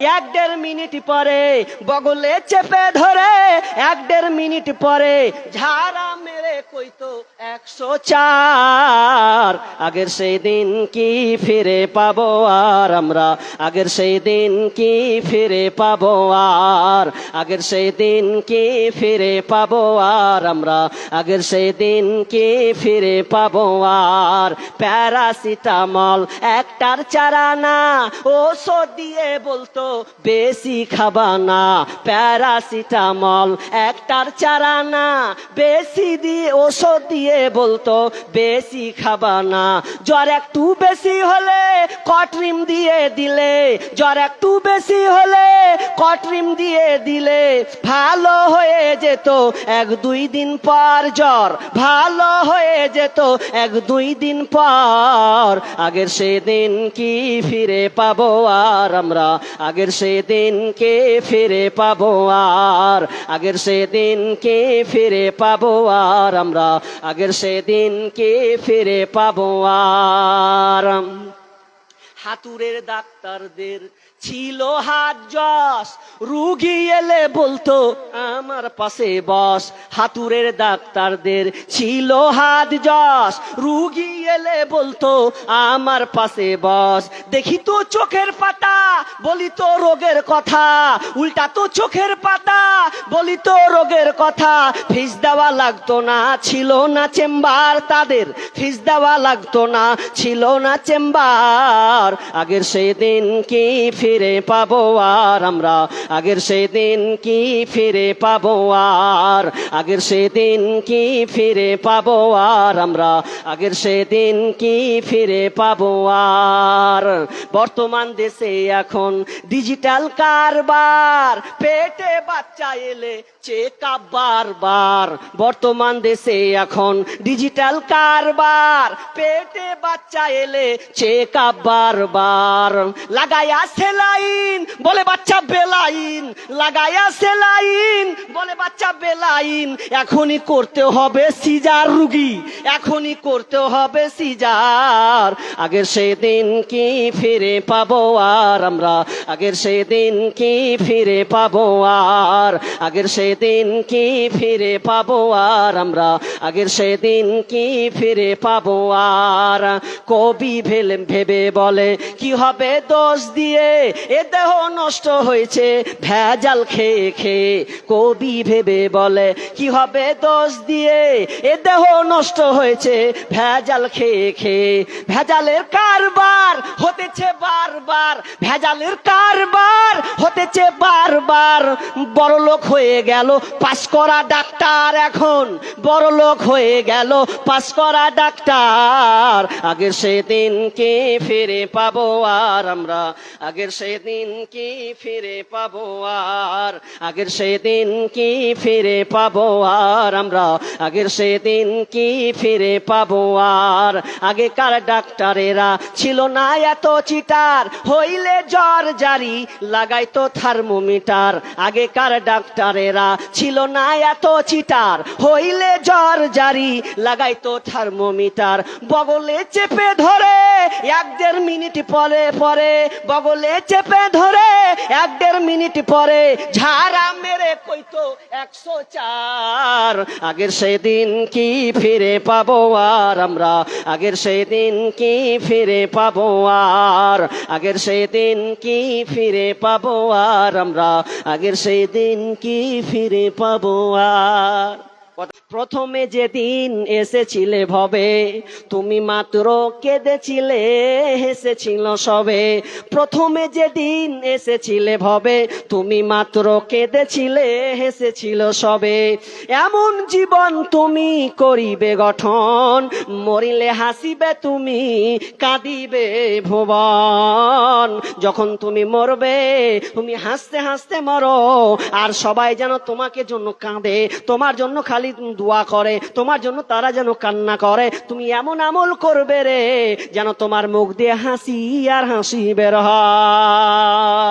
এক দেড় মিনিট পরে বগলে চেপে ধরে, এক দেড় মিনিট পরে ঝাড়া মেরে কইতো একশো চার। আগের সেই দিন কি ফিরে পাবো আর আমরা? আগের সেই দিন কি ফিরে পাবো আর? আগের সেই দিন কি ফিরে পাবো আর আমরা? আগের সেই দিন কি ফিরে পাবো আর? প্যারাসিটামল একটার চারা না ওষুধ দিয়ে বলতো বেশি খাবা না। প্যারাসিটামল একটার চারা না। বেশি দিয়ে ওষুধ দিয়ে বলতো, বেশি খাবা না। জ্বর একটু বেশি হলে কটরিম দিয়ে দিলে। জ্বর একটু বেশি হলে কটরিম দিয়ে দিলে। ভালো হয়ে যেত এক দুই দিন পর জ্বর। ভালো হয়ে যেত এক দুই দিন পর। আগের সেদিন কি ফিরে পাবো আর আমরা? আগের সেদিন কে ফিরে পাবো আর, আগের সেদিন কে ফিরে পাবো আর, আমরা আগের সেদিন কে ফিরে পাবো আর। হাতুরের ডাক্তারদের ছিল হাত যশ, রুগী এলে বলতো, আমার পাশে বস। হাতুরের ডাক্তারদের ছিল হাত যশ, রুগী এলে বলতো, আমার পাশে বস। দেখি তো চোখের পাতা বলি তো রোগের কথা, উল্টা তো চোখের পাতা। বলি তো রোগের কথা, ফিস দেওয়া লাগতো না, ছিল না চেম্বার তাদের। ফিস দেওয়া লাগতো না, ছিল না চেম্বার। আগের সেই দিন কি ফিরে পাবো আর আমরা? আগের সেই দিন কি ফিরে পাবো আর? আগের সেই দিন কি ফিরে পাবো আর আমরা? আগের সেই দিন কি ফিরে পাবো আর? বর্তমান দেশে এখন ডিজিটাল কারবার। পেটে বাচ্চা এলে চেক আপ বারবার। বর্তমান দেশে এখন ডিজিটাল কারবার। পেটে বাচ্চা এলে চেক আপ বারবার। লাগায়া সেলাইন, বলে বাচ্চা বেলাইন। লাগায়া সেলাইন, বলে বাচ্চা বেলাইন। এখনই করতে হবে সিজার রুগী। এখনই করতে হবে সিজার। আগের সেই দিন কি ফিরে পাবো আর আমরা? আগের সেই দিন কি ফিরে পাবো আর? আগের সেই দিন কি ফিরে পাবো আর? আমরা আগের সেই দিন কি ফিরে পাবো আর? কবি ভেলে, ভেবে বলে, কি হবে দোষ দিয়ে? এ দেহ নষ্ট হয়েছে, ভেজাল খেয়ে খেয়ে। কবি ভেবে বলে, কি হবে দোষ দিয়ে? এ দেহ নষ্ট হয়েছে, ভেজাল খেয়ে খেয়ে। ভেজালের কারবার হতেছে বারবার, ভেজালের কারবার হতেছে বারবার। বড় লোক হয়ে গেল পাস করা ডাক্তার এখন। বড় লোক হয়ে গেল পাস করা ডাক্তার। আগের সেদিন কে ফিরে পাবো আর আমরা? আগের সেদিন কি ফিরে পাবো আর? আগের সেদিন কি ফিরে পাবো আর আমরা? আগের সেদিন কি ফিরে পাবো আর? আগেকার ডাক্তারেরা ছিল না এত চিটার, হইলে জ্বর জারি লাগাইতো থার্মোমিটার। আগেকার ডাক্তারেরা ছিল না এত চিটার। হইলে জ্বর জারি লাগাইতো থার্মোমিটার। বগলে চেপে ধরে এক দেড় মিনিট পরে পরে বগলে চেপে ধরে এক দেড় মিনিট পরে ঝাড়া মেরে কইতো একশো চার। আগের সেদিন কি ফিরে পাবো আর আমরা? আগের সেদিন কি ফিরে পাবো আর? আগের সেদিন কি ফিরে পাবো আর আমরা? আগের সেই দিন কি ফিরে পাবো আর? প্রথমে যেদিন এসেছিলে ভবে, তুমি মাত্র কেঁদেছিলে, হেসেছিল সবে। প্রথমে যেদিন এসেছিলে ভবে, তুমি মাত্র কেঁদেছিলে, হেসেছিল সবে। এমন জীবন তুমি করিবে গঠন, মরিলে হাসিবে তুমি, কাঁদিবে ভুবন। যখন তুমি মরবে, তুমি হাসতে হাসতে মরো, আর সবাই যেন তোমাকে জন্য কাঁদে, তোমার জন্য খালি দোয়া করে, তোমার জন্য তারা যেন কান্না করে। তুমি এমন আমল করবে রে, যেন তোমার মুখ দিয়ে হাসি আর হাসি বের হয়।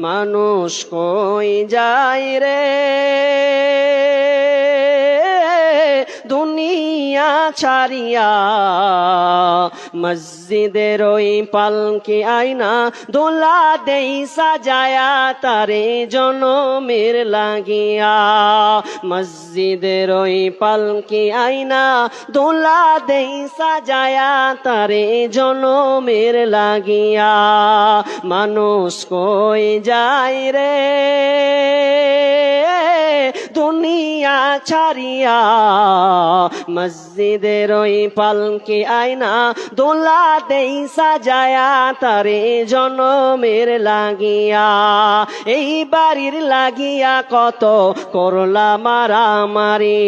মানুষ কই যায় রে? দুনিয়া ছাড়িয়া মসজিদের ওই পালকে আইনা দোলা দেই সাজায়া তারে জনমের লাগিয়া মসজিদের ওই পালকে আইনা দোলা দেই সাজায়া তারে জনমের লাগিয়া মানুষ কই যায় রে? দুনিয়া ছাড়িয়া মসজিদের ওই পালকে আয়না দোলা দেই সাজায়া তারে জনমের লাগিয়া। এই বাড়ির লাগিয়া কত করলা মারামারি।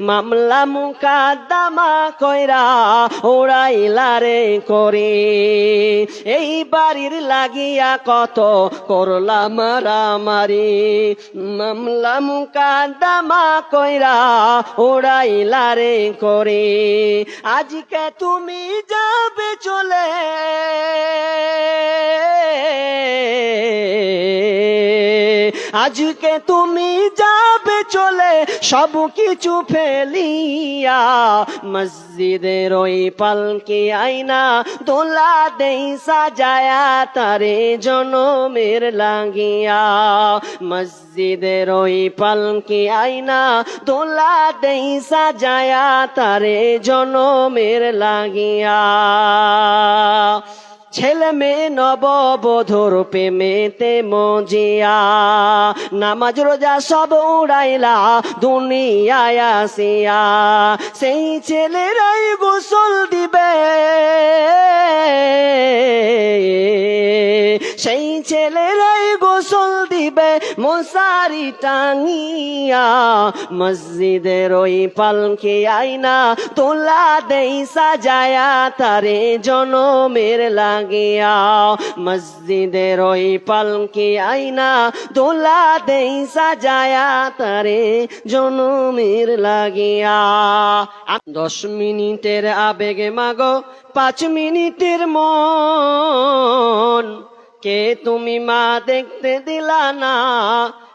মামলা মুকাদ্দামা কইরা ওড়াইলা রে করে। এই বাড়ির লাগিয়া কত করলা মারামারি। মামলা মুকাদ্দামা কইরা ওড়াইলা রে করে। আজকে তুমি যাবে চলে। আজকে তুমি যাবে চলে সব কিছু ফেলিয়া মসজিদের ওই পালকে আইনা দোলা দেই সাজায়া তারে জনমের লাগিয়া মসজিদের ওই পালকে আইনা দোলা দেই সাজায়া তারে জনমের লাগিয়া ছেলে মেয়ে নববধূর প্রেমেতে মজিয়া, নামাজ রোজা সব উড়াইলা দুনিয়ায় আসিয়া, সেই ছেলেরাই গোসল দিবে। সেই ছেলেরাই গোসল দিবে মশারি টাঙিয়া মসজিদের ওই পালকে আইনা তোলা দেই সাজায়া, তারে জনমের লাগিয়া মসজিদের ওই পালকে আইনা, দোলা দেই সাজায়া তারে জনমের লাগিয়া। দশ মিনিটের আবেগে মাগো, পাঁচ মিনিটের মন। কে তুমি মা দেখতে দিলা না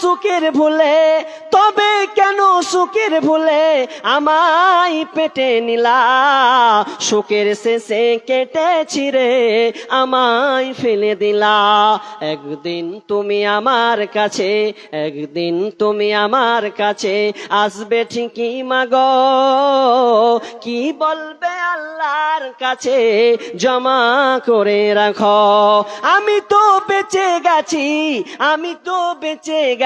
সুখের ভুলে, তবে কেন সুখের ভুলে আমায় পেটে নিলা? সুখের শেষে কেটে ছিঁড়ে আমায় ফেলে দিলা। একদিন তুমি আমার কাছে, একদিন তুমি আমার কাছে আসবে ঠিকই মাগ। কি বলবে আল্লাহর কাছে জমা করে রাখো? আমি তো বেঁচে গেছি, আমি তো বেঁচে গেছি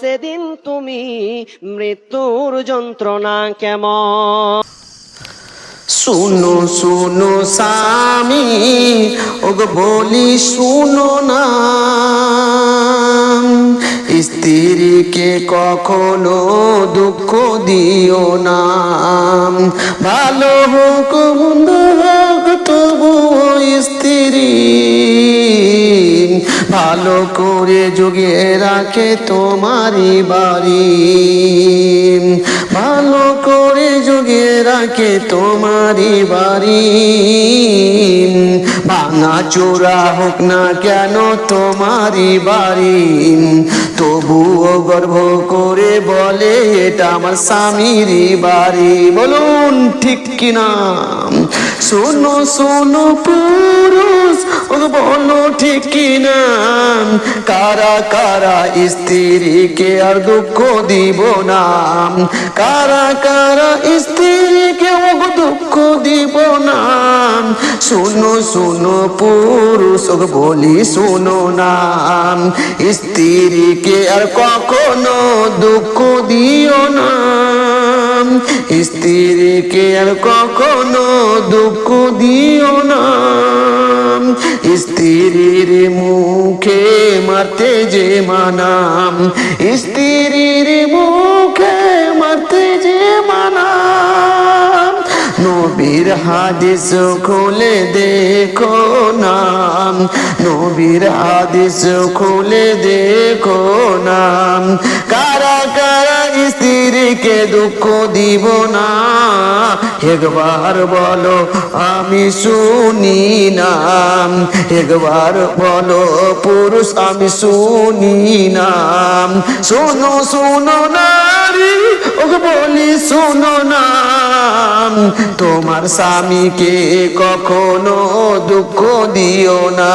সেদিন তুমি মৃত্যুর যন্ত্রণা কেমন? শুনো শুনো স্বামী, ওগো বলি শুনো না। স্ত্রীকে কখনো দুঃখ দিও না। ভালো হোক, মন্দ হোক তবু স্ত্রী ভালো করে জুগিয়ে রাখে তোমারই বাড়ি। ভালো করে জুগিয়ে রাখে তোমারই বাড়ি। ভাঙা চোরা হোক না কেন তোমারই বাড়ি। তবুও গর্ব করে বলে এটা আমার স্বামীরই বাড়ি। বলুন ঠিক কিনা শোনো শোনো পুরুষ বলো ঠিক কিনা কারা কারা স্ত্রীকে আর দুঃখ দিব না? কারা কারা স্ত্রীকে দুঃখ দিব না? শোনো শোনো পুরুষ বলি শোনো না। স্ত্রীকে আর কখনো দুঃখ দিও না। স্ত্রীকে আর কখনো দুঃখ দিও না। স্ত্রীর মুখে মারতে যে মানাম। স্ত্রীর মুখে মারতে যে মানাম। নবীর হাদিস খুলে দেখো নাম। নবীর হাদিস খুলে দেখো নাম। কারা কারা স্ত্রীকে দুঃখ দিব না? একবার বলো, আমি শুনি নাম। একবার বলো, পুরুষ, আমি শুনি নাম। শোনো শোনো নারী ওকে বলি, শোনো নাম তোমার স্বামীকে কখনো দুঃখ দিও না।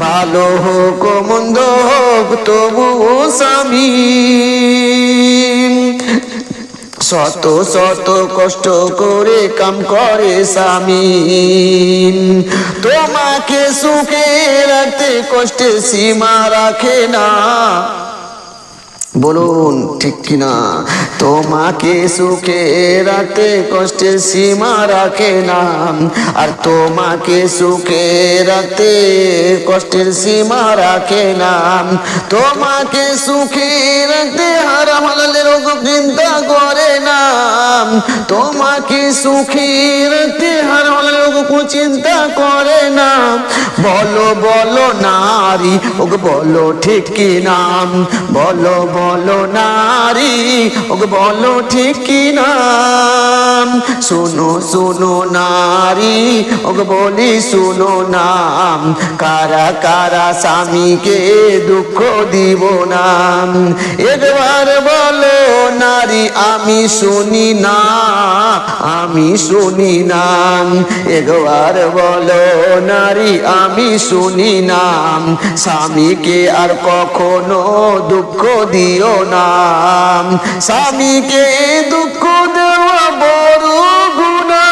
ভালো হোক মন্দ হোক তবু স্বামী। শত শত কষ্ট করে কাম করে স্বামী। তোমাকে সুখে রাখতে কষ্টে সীমা রাখে না। বলুন, ঠিক কিনা? তোমাকে সুখে রাখতে কষ্টের সীমা রাখে না। আর তোমাকে সুখে রাখতে কষ্টের সীমা রাখে না। তোমাকে সুখে রাখতে হারাম হালালের চিন্তা করে না। তোমাকে সুখী রাখতে কোনো চিন্তা করে না। বলো বলো নারী ওকে বলো ঠিক কি নাম। বলো বলো নারী ওকে বলো ঠিক কি নাম। শোনো শোনো নারী ওকে বলি শোনো নাম। কারা কারা স্বামীকে দুঃখ দিব নাম একবার বলো নারী, আমি শুনি না, আমি শুনি নাম একবার বলো, নারী, আমি শুনি নাম। স্বামীকে আর কখনো দুঃখ দিও নাম স্বামীকে দুঃখ দেওয়া বড় গুণা।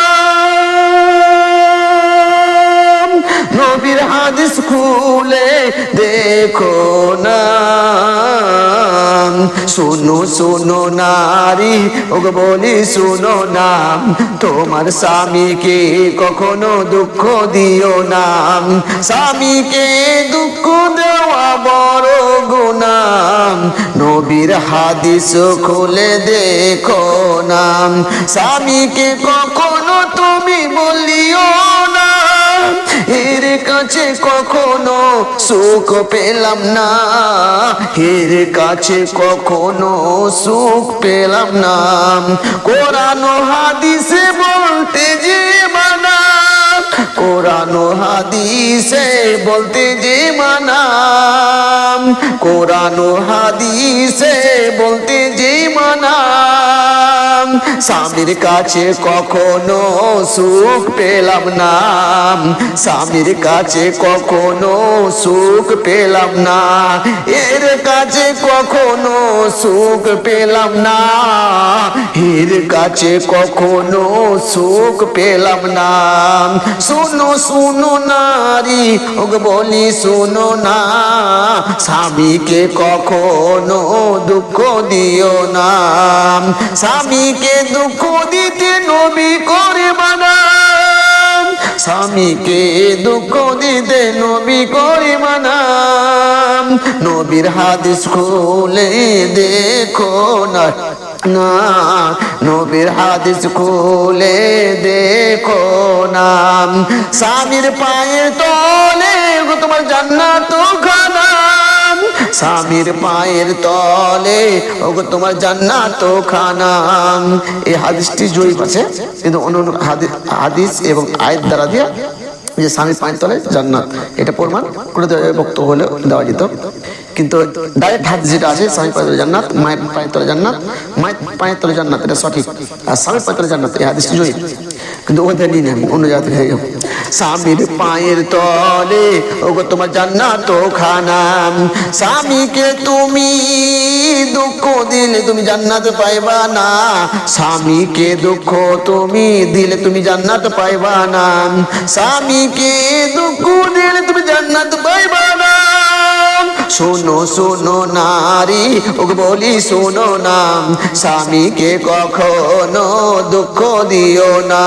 নবীর হাদিস খুলে দেখো না। শোনো, শুনো নারী ওকে বলি শোনো না তোমার স্বামীকে কখনো দুঃখ দিও না। স্বামীকে দুঃখ দেওয়া বড় গুনাম। নবীর হাদিস খুলে দেখো না স্বামীকে কখনো তুমি বলিও এর কাছে কখনো সুখ পেলাম না। এর কাছে কখনো সুখ পেলাম না। কোরআন হাদিসে বলতে যে মানা। কোরআন হাদিসে বলতে যে মানা। কোরআন হাদিসে বলতে যে মানা। স্বামীর কাছে কখনো সুখ পেলাম না। স্বামীর কাছে কখনো সুখ পেলাম না। এর কাছে কখনো সুখ পেলাম না। এর কাছে কখনো সুখ পেলাম না। শুনো শুনো নারী বলি শুনো না। স্বামীকে কখনো দুঃখ দিও না। স্বামীকে দুঃখ দিতে নবী করে স্বামীকে দুঃখ দিতে নবী করে নবীর হাদিস খুলে দেখো না না। নবীর হাদিস খুলে দেখো না। স্বামীর পায়ে তলে তোমার জান্নাত স্বামীর পায়ের তলে, ওগো তোমার জান্নাত খানা এই হাদিসটি জয়ীফ আছে, কিন্তু অন্য হাদিস এবং আয়ের দ্বারা দিয়ে যে স্বামীর পায়ের তলে জান্নাত, এটা প্রমাণ করে বক্তব্য হলে দেওয়া যেত। কিন্তু ডাইরেক্ট হাদিস যেটা আছে স্বামীর পায়ের জান্নাত, মায়ের পায়ের তলে জান্নাত, মায়ের পায়ের তলে জান্নাত, এটা সঠিক। আর স্বামীর পায়ের তলে জান্নাত, এই হাদিসটি জয়ীফ কিন্তু থেকে নিয়ে নেন অন্য জায়গা থেকে স্বামীর পায়ের তলে, ওগো তোমার জান্নাত খানা স্বামীকে তুমি দুঃখ দিলে তুমি জান্নাত পাইবা না। স্বামীকে দুঃখ তুমি দিলে তুমি জান্নাত পাইবা না। স্বামীকে দুঃখ দিলে তুমি জান্নাত পাইবা না। শোনো শোনো নারী, ওকে বলি শোনো না। স্বামীকে কখনো দুঃখ দিও না।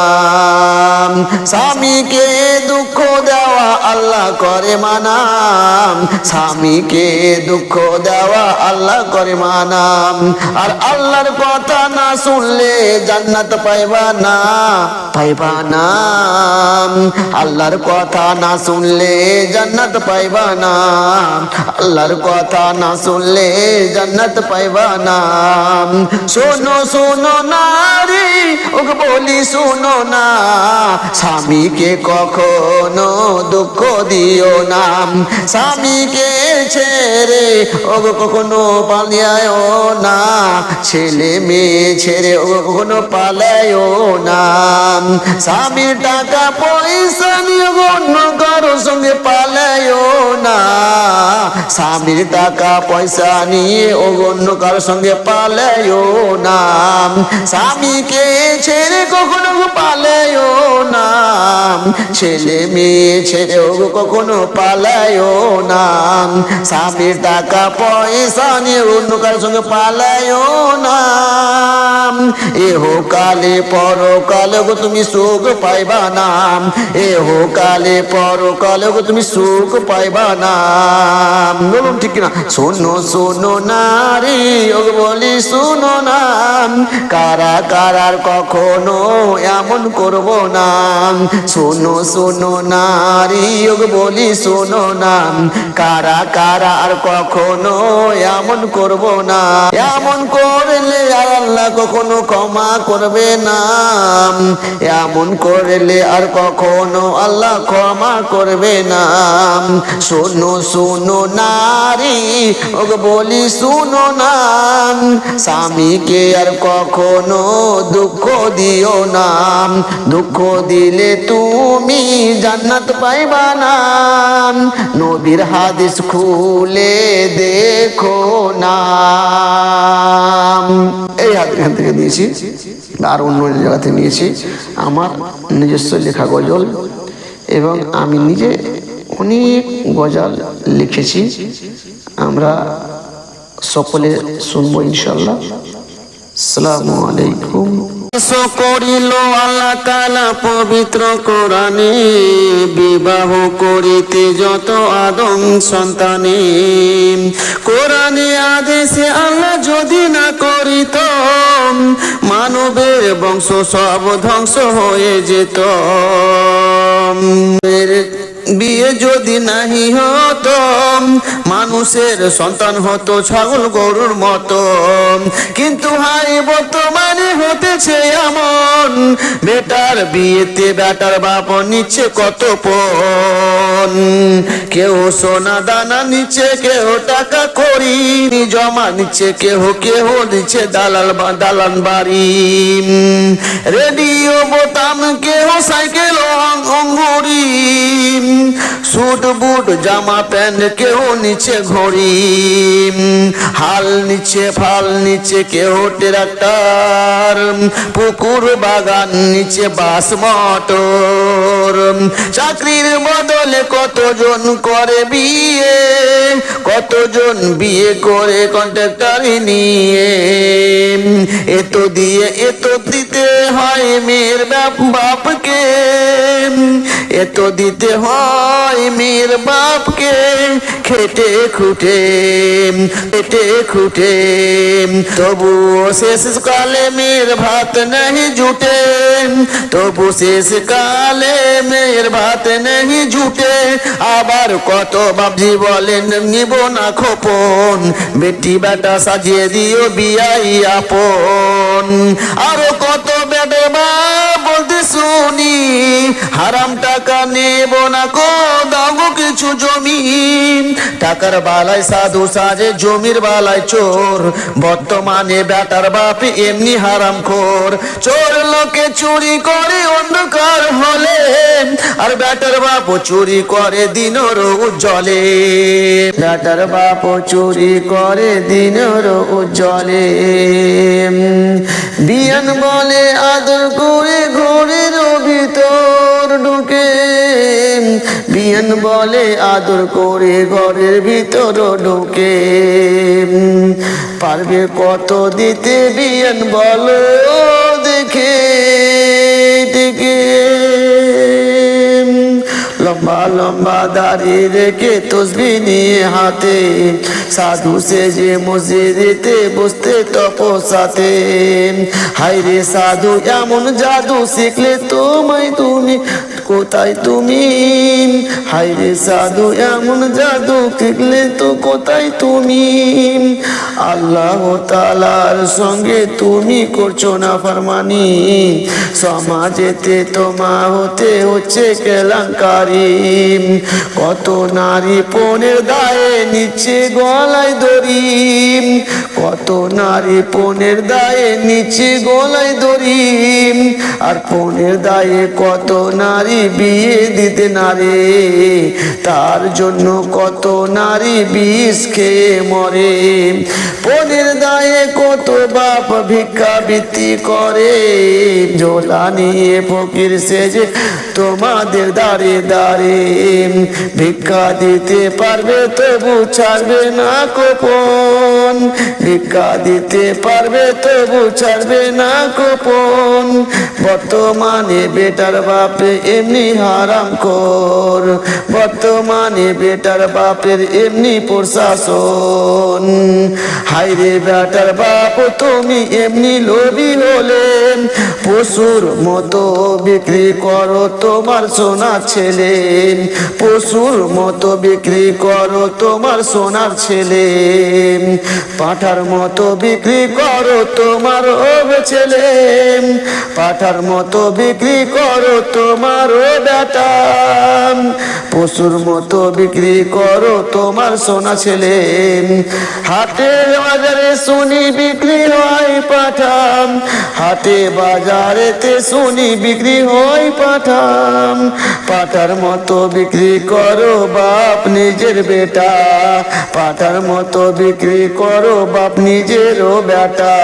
স্বামীকে দুঃখ দেওয়া আল্লাহ করে মানাম স্বামীকে দুঃখ দেওয়া আল্লাহ করে মানাম আর আল্লাহর কথা না শুনলে জান্নাত পাইবা না পাইবা না। আল্লাহর কথা না শুনলে জান্নাত পাইবা না। আল্লাহর কথা না শুনলে জান্নাত পাইবা না। শোনো শোনো নারী, ওকে বলি শোনো না। স্বামীকে কখনো দুঃখ দিও না। স্বামীকে ছেড়ে ওগো কখনো পালিয়ায়ও না। ছেলে মেয়ে ছেড়ে ওগো কখনো পালায়ও না। স্বামীর টাকা, পয়সা নিয়ে অন্য কারোর সঙ্গে পালায়ও না। স্বামীর টাকা পয়সা নিয়ে ও অন্য কারোর সঙ্গে পালায়ও না। স্বামীকে ছেড়ে কখনো পালায়ও না। ছেলে মেয়ে ছেড়ে ও কখনো পালায়ও না। স্বামীর টাকা পয়সা নিয়ে অন্য কারোর সঙ্গে পালায়ও না। এহো কালে পরকালে গো তুমি সুখ পাইবা না। এহো কালে পরকালে গো তুমি সুখ পাইবা না। বলুন ঠিক কিনা? শোনো শোনো নারী ওকে বলি শোনো না। কারা কারার কখনো এমন করব না। শোনো শোনো নারী ওকে বলি শোনো না। কারা কারা আর কখনো এমন করব না। এমন করলে আর আল্লাহ কখনো ক্ষমা করবে না। এমন করলে আর কখনো আল্লাহ ক্ষমা করবে না। শোনো শোনো নারী ওকে বলি, শোনো না, স্বামীকে আর কখনো দুঃখ দিও না। দুঃখ দিলে তুমি জান্নাত পাইবা না। নবীর হাদিস খুলে দেখো না। এই হাত এখান থেকে নিয়েছি আর অন্য জায়গা থেকে নিয়েছি। আমার নিজস্ব লেখা গজল, এবং আমি নিজে অনেক গজাল লিখেছি। আমরা সকলে শুনব ইনশাল্লাহ সালামু আলাইকুম। করিল, আল্লাহ তালা পবিত্র কোরআনে বিবাহ করিতে যত আদম সন্তানে, কোরআনে আদেশে আল্লাহ যদি না করিত মানবের বংশ সব ধ্বংস হয়ে যেত। বিয়ে যদি নাহি হতো, মানুষের সন্তান হতো ছাগল গরুর মতো। কিন্তু হাই বর্তমানে হতেছে এমন, বেটার বিয়েতে বেটার বাপ নিচ্ছে কত পণ কেউ সোনা দানা নিচ্ছে, কেউ টাকা করি জমা নিচ্ছে কেহ কেহ দিচ্ছে দালাল দালান বাড়ি। রেডিও, বোতাম কেহ সাইকেল অঙ্গুরি। সুট বুট, জামা, প্যান্ট, কেউ নিচে ঘড়ি, হাল নিচে ফাল নিচে কেউ ট্রাক্টর, পুকুর বাগান নিচে বাস মটর। চাকরির বদলে কতজন করে বিয়ে, কতজন বিয়ে করে কন্ট্রাক্টারি নিয়ে? এত দিয়ে এত দিতে হয় মেয়ের বাপ বাপকে এত দিতে হয় হয় মেয়ের বাপকে। খেটে খুটে খেটে খুটে। তবু শেষ কালে মেয়ের ভাত নাহি জুটে। তবু শেষ কালে মেয়ের ভাত নাহি জুটে। আবার কত বাবজি বলেন, নিব না খোপন। বেটি বেটা সাজিয়ে দিও বিয়াই আপন। আরও কত বেটে বা বলতে শুনি। হারাম টাকা নেব না কো দাগো কিছু জমি। টাকার বালায় সাধু সাজে, জমির বালায় চোর। বর্তমানে বেটার বাপ এমনি হারাম খোর। চোর লোকে চুরি করে অন্ধকার হলে, আর বেটার বাপ চুরি করে দিনর উজ্জ্বলে বেটার বাপ চুরি করে দিনর উজ্জ্বলে বিয়ান বলে, আদর করে ঘরের বিয়ান বলে আদর করে ঘরের ভিতর ঢুকে। পারবে কত দিতে বিয়ান বলো দেখে দেখে। লম্বা লম্বা দাড়ি রেখে তসবি নিয়ে হাতে সাধু সে যে মসজিদেতে বসতে তপসাতে হাই রে সাধু, এমন জাদু শিখলে তোমায় তুমি কোথায় তুমি? হাই রে সাধু এমন জাদু শিখলে তো কোথায় তুমি? আল্লাহ তালার সঙ্গে তুমি করছ না ফরমানি। সমাজেতে তোমা হতে হচ্ছে কেলেঙ্কারি। কত নারী পনেরো দায়ে নিচে গলায় দড়ি। কত নারী পনেরো দায়ে নিচে গলায় দড়ি। আর পনেরো দায়ে কত নারী বিয়ে দিতে নারে, তার জন্য কত নারী বিষ খেয়ে মরে। পনেরো দায়ে কত বাপ ভিক্ষা বৃত্তি করে। ঝোলা নিয়ে ফকির সেজে তোমাদের দাঁড়ে দাঁড়ে ভিক্ষা দিতে পারবে তবু ছাড়বে না কোপন ভিক্ষা দিতে পারবে তবু ছাড়বে না কোপন বর্তমানে বেটার বাপে এমনি হারাম কর। বর্তমানে বেটার বাপের এমনি প্রশাসন। হাইরে বেটার বাপ, তুমি এমনি লোভী হলে। পশুর মতো বিক্রি করো তোমার সোনার ছেলে। পশুর মতো বিক্রি করো তোমার সোনার ছেলে। পাঠার মতো বিক্রি করো তোমার ও ছেলে। পাঠার মতো বিক্রি করো তোমার ও বেটা। পশুর মতো বিক্রি করো তোমার সোনা ছেলে। হাটের বাজারে শুনি বিক্রি হয় পাঠাম। হাটে বাজারেতে শুনি বিক্রি হয় পাঠাম। পাঠার মতো বিক্রি করো বাপ নিজের বেটা। পাঠার মতো বিক্রি করো বাপ নিজেরও বেটা।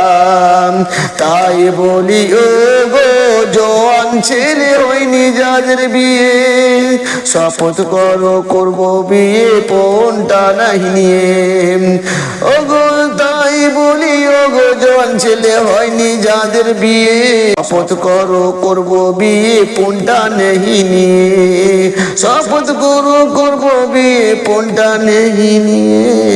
তাই বলি, ও গো, জোয়ান ছেলে হয়নি যাদের বিয়ে। শপথ করো, করব বিয়ে পনটা নাহি নিয়ে। ও গো, তাই বলি, ও গো, জোয়ান ছেলে হয়নি যাদের বিয়ে। শপথ করো, করব বিয়ে পনটা নেহি নিয়ে। শপথ করো, করব বিয়ে পনটা নেহি নিয়ে।